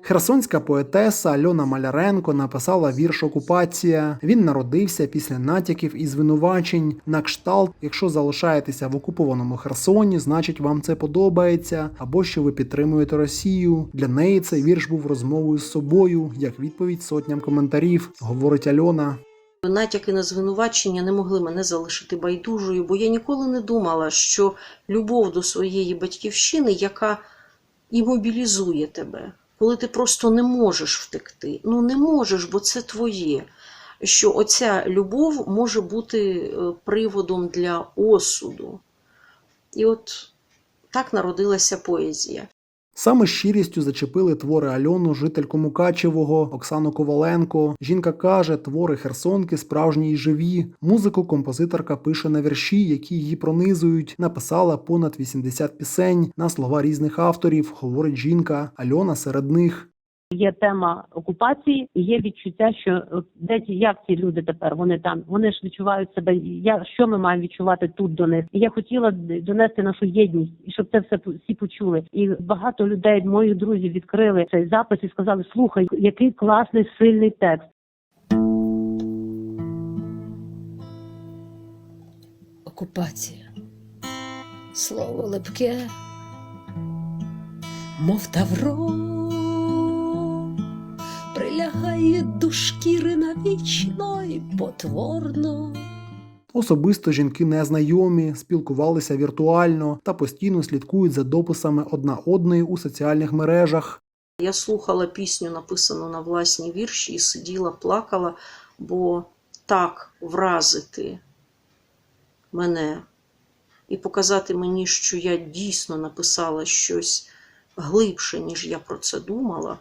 Херсонська поетеса Альона Маляренко написала вірш Окупація. Він народився після натяків і звинувачень на кшталт. Якщо залишаєтеся в окупованому Херсоні, значить вам це подобається, або що ви підтримуєте Росію. Для неї цей вірш був розмовою з собою, як відповідь сотням коментарів, говорить Альона. Натяки на звинувачення не могли мене залишити байдужою, бо я ніколи не думала, що любов до своєї батьківщини, яка і мобілізує тебе, коли ти просто не можеш втекти. Ну не можеш, бо це твоє. Що оця любов може бути е, приводом для осуду. І от так народилася поезія. Саме щирістю зачепили твори Альону, жительку Мукачевого, Оксану Коваленко. Жінка каже, твори Херсонки справжні й живі. Музику композиторка пише на вірші, які її пронизують. Написала понад 80 пісень на слова різних авторів. Говорить жінка. Альона серед них. Є тема окупації, є відчуття, що де ті як ці люди тепер вони там, вони ж відчувають себе. Я що ми маємо відчувати тут до них? І я хотіла донести нашу єдність, і щоб це все всі почули. І багато людей, моїх друзів, відкрили цей запис і сказали: слухай, який класний сильний текст. окупація. Слово липке, мов тавро, прилягає до шкіри навічно й потворно. Особисто жінки незнайомі, спілкувалися віртуально та постійно слідкують за дописами одна одної у соціальних мережах. Я слухала пісню, написану на власні вірші, і сиділа, плакала, бо так вразити мене і показати мені, що я дійсно написала щось глибше, ніж я про це думала.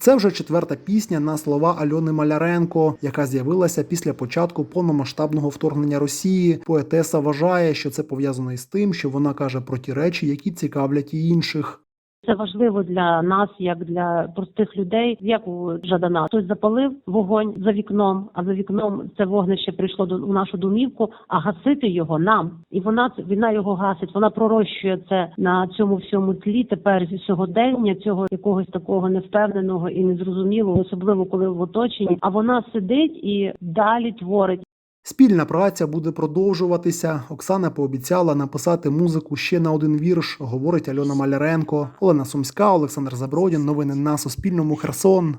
Це вже четверта пісня на слова Альони Маляренко, яка з'явилася після початку повномасштабного вторгнення Росії. Поетеса вважає, що це пов'язано із тим, що вона каже про ті речі, які цікавлять і інших. Це важливо для нас, як для простих людей, як у Жадана. Хтось запалив вогонь за вікном, а за вікном це вогнище прийшло до у нашу домівку, а гасити його нам. І вона вона його гасить. Вона пророщує це на цьому всьому тлі. Тепер зі сьогодення цього якогось такого невпевненого і незрозумілого, особливо коли в оточенні. А вона сидить і далі творить. Спільна праця буде продовжуватися. Оксана пообіцяла написати музику ще на один вірш, говорить Альона Маляренко. Олена Сумська, Олександр Забродін. Новини на Суспільному. Херсон.